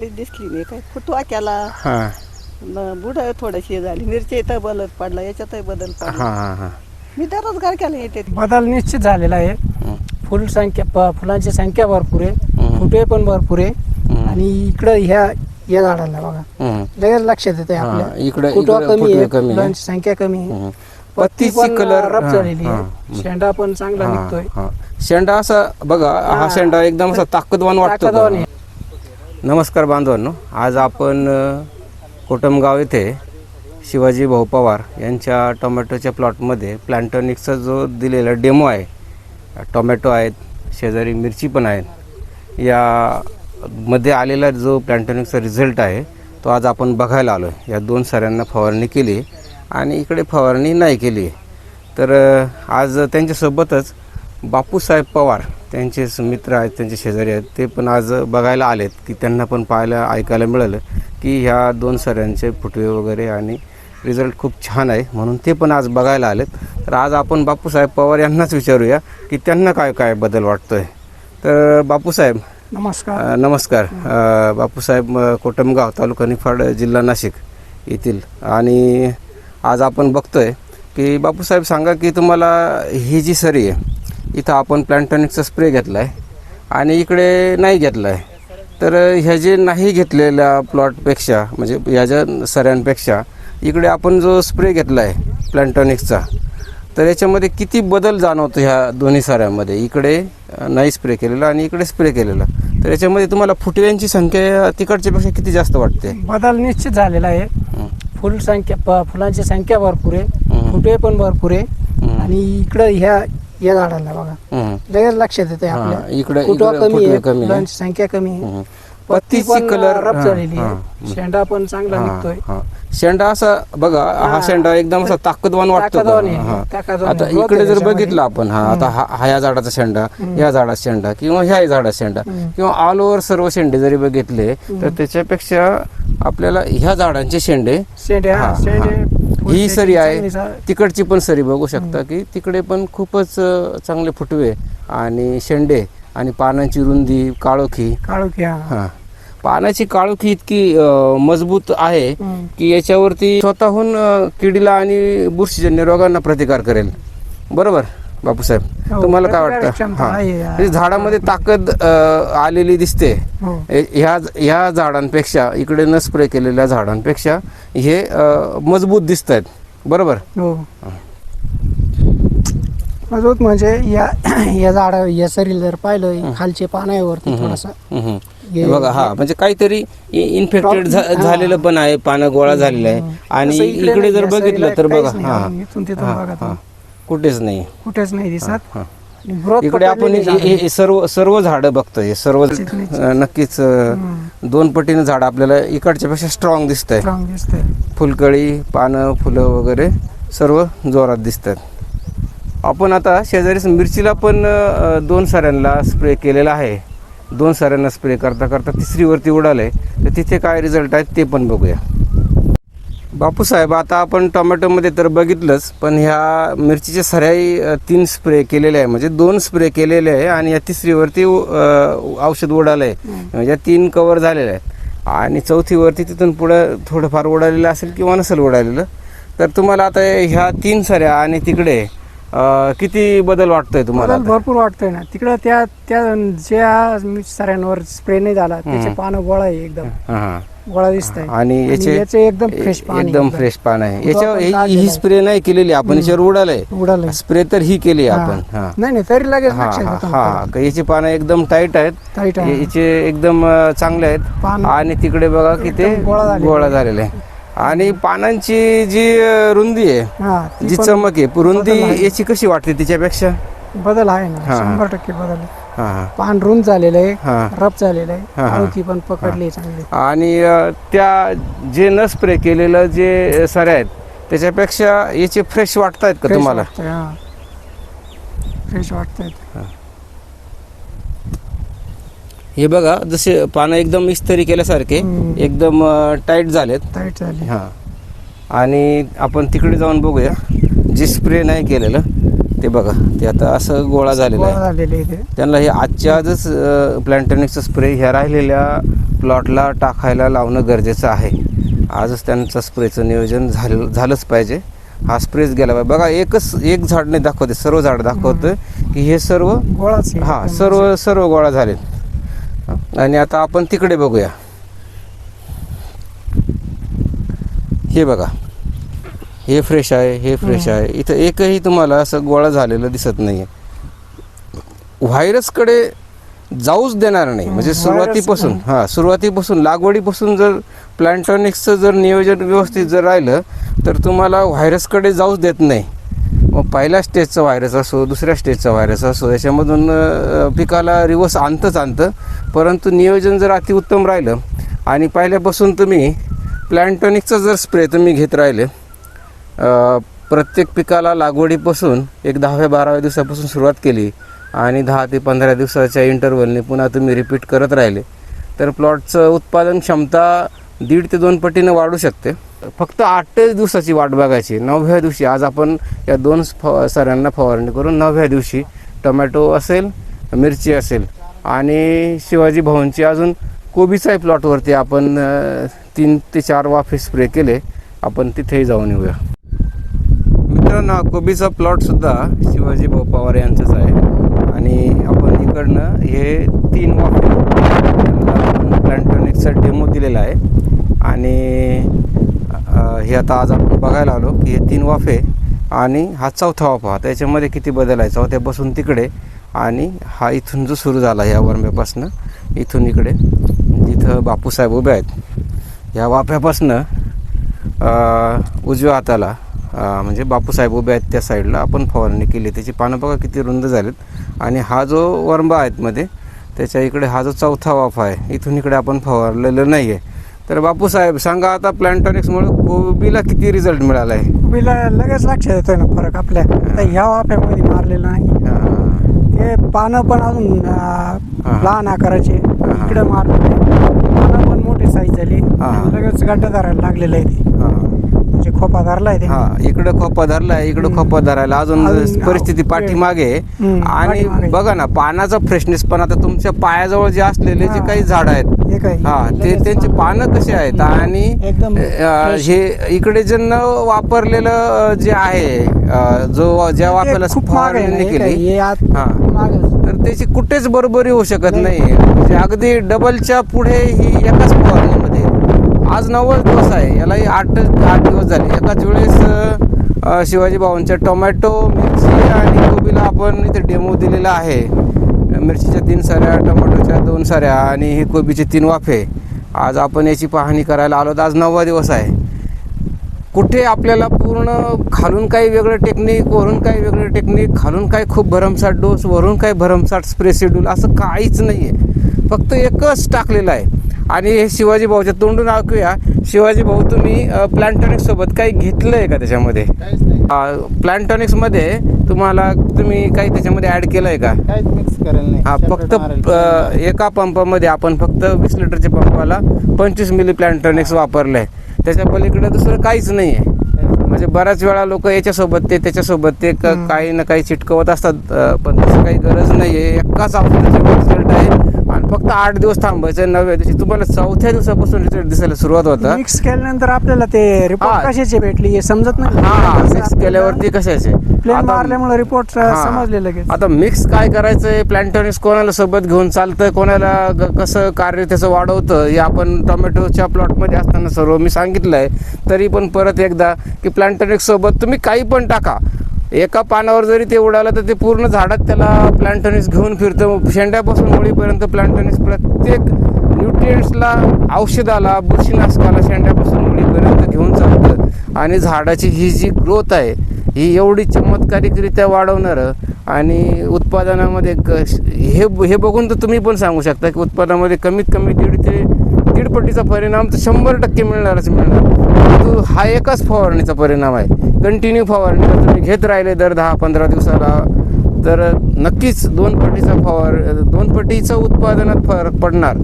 दिसली नाही काय फुटवा केला हां बुड थोडीशी झाली मिरची इथं बदल पडला याच्यातही बदल पडला हां हां हां मी दररोज घर केला येते बदल निश्चित झालेला आहे हं. फुल संख्या प- फुलांची संख्या भरपूर आहे. फुटे पण भरपूर आहे. आणि इकडं ह्या या झाडाला बघा. लगेच लक्षात येते हां, आपल्या इकडं- फुटवा इकडं कमी फुटवे आहे कमी आहे. फुलांची संख्या कमी आहे. पत्ती पत्तीची पण कलर रफ हां, झालेली हां. आहे शेंडा पण चांगला हां, निघतोय हां. शेंडा असा बघा हा हां. शेंडा एकदम असा ताकदवान वाटतो ताकदवान का? आहे. नमस्कार बांधवांनो आज आपण कोटमगाव येथे शिवाजी भाऊ पवार यांच्या टोमॅटोच्या प्लॉटमध्ये प्लॅन्टॉनिक्सचा जो दिलेला डेमो आहे टोमॅटो आहेत शेजारी मिरची पण आहेत या मध्ये आलेला जो प्लॅन्टॉनिक्सचा रिझल्ट आहे तो आज आपण बघायला आलो आहे या दोन साऱ्यांना फवारणी केली आणि इकडे फवारणी नाही केली तर आज त्यांच्यासोबतच बापूसाहेब पवार त्यांचे मित्र आहेत त्यांचे शेजारी आहेत ते पण आज बघायला आलेत की त्यांना पण पाहायला ऐकायला मिळालं की ह्या दोन सऱ्यांचे फुटवे वगैरे आणि रिझल्ट खूप छान आहे म्हणून ते पण आज बघायला आलेत. तर आज आपण बापूसाहेब पवार यांनाच विचारूया की त्यांना काय काय बदल वाटतोय. तर बापूसाहेब नमस्कार. नमस्कार. बापूसाहेब कोटमगाव तालुका निफाड जिल्हा नाशिक येथील. आणि आज आपण बघतोय की बापूसाहेब सांगा की तुम्हाला ही जी सरी आहे इथं आपण प्लॅन्टॉनिकचा स्प्रे घेतला आहे आणि इकडे नाही घेतला आहे तर ह्या जे नाही घेतलेल्या प्लॉटपेक्षा म्हणजे ह्या ज्या सऱ्यांपेक्षा इकडे आपण जो स्प्रे घेतला आहे प्लॅन्टॉनिक्सचा तर याच्यामध्ये किती बदल जाणवतो ह्या दोन्ही साऱ्यामध्ये? इकडे नाही स्प्रे केलेला आणि इकडे स्प्रे केलेला. तर याच्यामध्ये तुम्हाला फुटव्यांची संख्या तिकडच्यापेक्षा किती जास्त वाटते? बदल निश्चित झालेला आहे. फुल संख्या फुलांची संख्या भरपूर आहे. हं. फुटे पण भरपूर आहे. आणि इकडं ह्या या झाडाला बघा. लगेच लक्षात येते आपल्या इकडं- फुटवा कमी आहे. फुलांची संख्या कमी आहे. पत्ती पण कलर रफ झालेली. आहे शेंडा पण चांगला निघतोय. शेंडा असा बघा हा. शेंडा एकदम असा ताकदवान वाटतो आता इकडे जर. बघितलं आपण हा आता हा हा या झाडाचा शेंडा या झाडाचा शेंडा किंवा ह्या झाडाचा शेंडा किंवा ऑल ओव्हर सर्व शेंडे जरी बघितले तर त्याच्यापेक्षा आपल्याला ह्या झाडांचे शेंडे शेंडे हा, सरी आहे. तिकडची पण सरी बघू शकता की तिकडे पण खूपच चांगले फुटवे आणि शेंडे आणि पानांची रुंदी काळोखी. काळोखी हा. पानाची काळोखी इतकी मजबूत आहे. की याच्यावरती स्वतःहून किडीला आणि बुरशीजन्य रोगांना प्रतिकार करेल. बरोबर? बापूसाहेब हो, तुम्हाला काय वाटतं? हा. म्हणजे झाडामध्ये ताकद आलेली दिसते. हो. ह्या ह्या झाडांपेक्षा इकडे न स्प्रे केलेल्या झाडांपेक्षा हे मजबूत दिसत आहेत बरोबर? हो. मजबूत म्हणजे या या झाडा या सरीला जर पाहिलं खालचे पान आहे वरती थोडासा. बघा हा म्हणजे काहीतरी इन्फेक्टेड झालेलं पण आहे पानं गोळा झालेलं आहे. आणि इकडे जर बघितलं तर बघा. हा. कुठेच नाही. कुठेच नाही दिसत. हा. इकडे आपण हे- हे- हे सर्व सर्व झाडं बघतोय. हे सर्व. अं, नक्कीच अं, दोन पटीनं झाड आपल्याला इकडच्या पेक्षा स्ट्रॉंग दिसत आहे दिसतंय. फुलकळी पानं फुलं वगैरे सर्व जोरात दिसतात आपण आता शेजारीच मिरचीला पण अं, दोन साऱ्यांना स्प्रे केलेला आहे. दोन साऱ्यांना स्प्रे करता करता तिसरीवरती उडाले तर तिथे काय रिझल्ट आहेत ते पण बघूया. बापूसाहेब आता आपण टोमॅटोमध्ये तर बघितलंच पण ह्या मिरचीच्या सऱ्याही तीन स्प्रे केलेले आहे. म्हणजे दोन स्प्रे केलेले आहे आणि या तिसरीवरती औषध उडालं आहे. म्हणजे तीन कवर झालेले आहेत. आणि चौथीवरती तिथून पुढं थोडंफार उडालेलं असेल किंवा नसेल उडालेलं तर तुम्हाला आता ह्या तीन सऱ्या आणि तिकडे अं, किती बदल वाटतोय तुम्हाला बदल भरपूर वाटतोय ना. तिकडं त्या त्या ज्या सऱ्यांवर स्प्रे नाही झाला त्याचे पानं गोळा आहे एकदम. हां हां. गोळा दिसत आहे आणि याचे याचे एकदम फ्रेश पान एकदम फ्रेश पान आहे. याच्यावर पण ही- ही आहे. स्प्रे नाही केलेली आपण याच्यावर उडालंय. उडालंय. स्प्रे तर ही केली आहे. आपण. हा. नाही नाही तरी लगेच हा लक्षात हा येतं हा. आपल्याला. का याची पानं एकदम टाईट आहेत. Tight आहे. याचे एकदम अं, चांगले आहेत. पान. आणि तिकडे बघा की ते एकदम गोळा झालेले. गोळा झालेले. आहे आणि पानांची जी रुंदी आहे ती जी पण चमक आहे रुंदी बदल आहे. याची कशी वाटते तिच्यापेक्षा? बदल आहे ना हा. शंभर टक्के बदल आहे. हा हा. पान रुंद झालेलं आहे रफ झालेलं आहे हा, पण पकडली आहे चांगली. आणि अ, त्या जे न स्प्रे केलेलं जे सऱ्या आहेत त्याच्यापेक्षा याचे फ्रेश वाटत आहेत का फ्रेश तुम्हाला? फ्रेश वाटतंय. हे बघा जसे पानं एकदम इस्त्री केल्यासारखे. एकदम टाईट झालेत. टाईट झाली. हां. आणि आपण तिकडे जाऊन बघूया जे स्प्रे नाही केलेलं ते बघा ते आता असं गोळा झालेला गोळा आहे. त्यांना हे आजच्या आजच प्लॅन्टॉनिकचं स्प्रे ह्या राहिलेल्या प्लॉटला टाकायला लावणं गरजेचं आहे. आजच त्यांचं स्प्रेचं नियोजन झालं झालंच पाहिजे. हा स्प्रेच गेला पाहिजे. बघा एकच एक झाड नाही दाखवते सर्व झाड दाखवतं की हे सर्व आहे. हा सर्व सर्व गोळा झालेत. आणि आता आपण तिकडे बघूया. हे बघा. हे फ्रेश आहे हे फ्रेश आहे. इथं एकही तुम्हाला असं गोळा झालेलं दिसत नाही व्हायरसकडे जाऊच देणार नाही. म्हणजे सुरुवातीपासून. हां सुरुवातीपासून लागवडीपासून जर प्लॅन्टॉनिक्सचं जर नियोजन व्यवस्थित जर राहिलं तर तुम्हाला व्हायरसकडे जाऊच देत नाही. पहिल्या स्टेजचा व्हायरस असो दुसऱ्या स्टेजचा व्हायरस असो याच्यामधून पिकाला रिवर्स आणतंच आणतं. परंतु नियोजन जर अतिउत्तम राहिलं आणि पहिल्यापासून तुम्ही प्लॅन्टॉनिकचा जर स्प्रे तुम्ही घेत राहिले प्रत्येक पिकाला लागवडीपासून एक दहाव्या बाराव्या दिवसापासून सुरुवात केली आणि दहा ते पंधरा दिवसाच्या इंटरवलने पुन्हा तुम्ही रिपीट करत राहिले. तर प्लॉटचं उत्पादन क्षमता दीड ते दोन पटीनं वाढू शकते. फक्त आठच दिवसाची वाट बघायची. नवव्या दिवशी आज आपण या दोन फ सऱ्यांना फवारणी करून नवव्या दिवशी टोमॅटो असेल मिरची असेल आणि शिवाजी भवनची अजून कोबीचाही प्लॉटवरती आपण तीन ते चार वाफे स्प्रे केले. आपण तिथेही जाऊन येऊया. मित्रांनो कोबीचा प्लॉटसुद्धा शिवाजी भाऊ पवार यांचाच आहे. आणि आपण इकडनं हे तीन वाफे प्लॅन्टॉनिकचा डेमो दिलेला आहे. आणि हे आता आज आपण बघायला आलो की हे तीन वाफे आणि हा चौथा वाफा त्याच्यामध्ये किती बदल आहे? चौथ्यापासून तिकडे आणि हा इथून जो सुरू झाला ह्या वरम्यापासनं इथून इकडे जिथं बापूसाहेब उभे आहेत. ह्या वाफ्यापासनं उजव्या हाताला म्हणजे बापूसाहेब उभे आहेत त्या साईडला. आपण फवारणी केली. त्याची पानं बघा किती रुंद झालेत. आणि हा जो वरंबा आहेत मध्ये त्याच्या इकडे हा जो चौथा वाफा आहे इथून इकडे आपण फवारलेलं नाही आहे तर बापूसाहेब सांगा आता प्लॅन्टॉनिक्समुळे कोबीला किती रिझल्ट मिळाला आहे उभीला लगेच लक्षात येतोय ना फरक आपल्या. आता ह्या वाफ्यामध्ये मारलेलं नाही. ते पानं पण अजून. लहान आकाराचे. इकडे मारलेले पानं पण मोठी साईज झाली. लगेच गड्डा धरायला लागलेलं आहे ते. म्हणजे खोपा धरलाय ते. हा. इकडं खोपा धरलाय इकडं. खोपा धरायला. अजून परिस्थिती पाठीमागे. आणि. बघा ना पानाचा फ्रेशनेस पण आता तुमच्या पायाजवळ जे असलेले जे. काही झाड आहेत हे ते त्यांचे पानं. कसे आहेत आणि. हे इकडे जे न वापरलेलं जे आहे जो ज्या वापराला फवारणी केली. तर त्याची कुठेच बरोबरी होऊ शकत नाही. म्हणजे अगदी डबलच्या पुढे ही एकाच फवारणीमध्ये. आज नव्वद दिवस आहे यालाही आठ आठ दिवस झाले. एकाच वेळेस शिवाजी भाऊंच्या टोमॅटो मिरची आणि कोबीला आपण इथे डेमो दिलेला आहे. मिरचीच्या तीन साऱ्या टोमॅटोच्या दोन साऱ्या आणि ही कोबीचे तीन वाफे. आज आपण याची पाहणी करायला आलो तर आज नववा दिवस आहे. कुठे आपल्याला पूर्ण खालून काही वेगळं टेक्निक वरून काही वेगळं टेक्निक खालून काही खूप भरमसाठ डोस वरून काही भरमसाठ स्प्रे शेड्यूल असं काहीच नाही आहे फक्त एकच टाकलेलं आहे. आणि हे शिवाजी भाऊच्या तोंडून ऐकूया. शिवाजी भाऊ तुम्ही प्लॅन्टॉनिक्स सोबत काही घेतलं आहे का त्याच्यामध्ये? प्लॅन्टॉनिक्समध्ये तुम्हाला तुम्ही काही त्याच्यामध्ये ॲड केलं आहे का? काहीच मिक्स करेल नाही. हा फक्त separate मारेल. अ, एका पंपामध्ये आपण फक्त वीस लिटरच्या पंपाला पंचवीस मिली प्लॅन्टॉनिक्स वापरलं आहे त्याच्या पलीकडे दुसरं काहीच नाही आहे म्हणजे बऱ्याच वेळा लोक याच्यासोबत ते त्याच्यासोबत ते क-. काही ना काही चिटकवत असतात. अ, पण तसं काही गरज नाही आहे एकाच औषधाचा रिझल्ट आहे. आणि फक्त आठ दिवस थांबायचं नवव्या दिवशी. तुम्हाला चौथ्या दिवसापासून रिझल्ट दिसायला सुरुवात होता. मिक्स केल्यानंतर आपल्याला ते. रिपोर्ट कशाचे भेटले हे समजत नाही. हा मिक्स केल्यावरती कशाचे? प्लेन मारल्यामुळे रिपोर्ट. समजले लगेच. आता मिक्स काय करायचंय? प्लॅन्टॉनिक्स कोणाला सोबत घेऊन चालतं? कोणाला ग- कसं कार्य त्याचं वाढवतं? हे आपण टोमॅटोच्या प्लॉटमध्ये असताना सर्व मी सांगितलंय. तरी पण परत एकदा की प्लॅन्टॉनिक्स सोबत तुम्ही काही पण टाका. एका पानावर जरी ते उडालं तर ते पूर्ण झाडात त्याला प्लांटोनिस घेऊन फिरतं. शेंड्यापासून मुळीपर्यंत प्लांटोनिस प्रत्येक न्यूट्रिएंट्सला औषधाला बुरशीनाशकाला शेंड्यापासून मुळीपर्यंत घेऊन चालतं. आणि झाडाची ही जी ग्रोथ आहे ही एवढी चमत्कारिकरित्या वाढवणारं आणि उत्पादनामध्ये क हे हे बघून तर तुम्ही पण सांगू शकता की उत्पादनामध्ये कमीत कमी दीड ते दीडपट्टीचा परिणाम तर शंभर टक्के मिळणारच मिळणार. परंतु हा एकाच फवारणीचा परिणाम आहे. कंटिन्यू फवारणी जर तुम्ही घेत राहिले दर दहा पंधरा दिवसाला. तर नक्कीच दोन पटीचा फवार दोन पटीचं उत्पादनात फरक पडणार.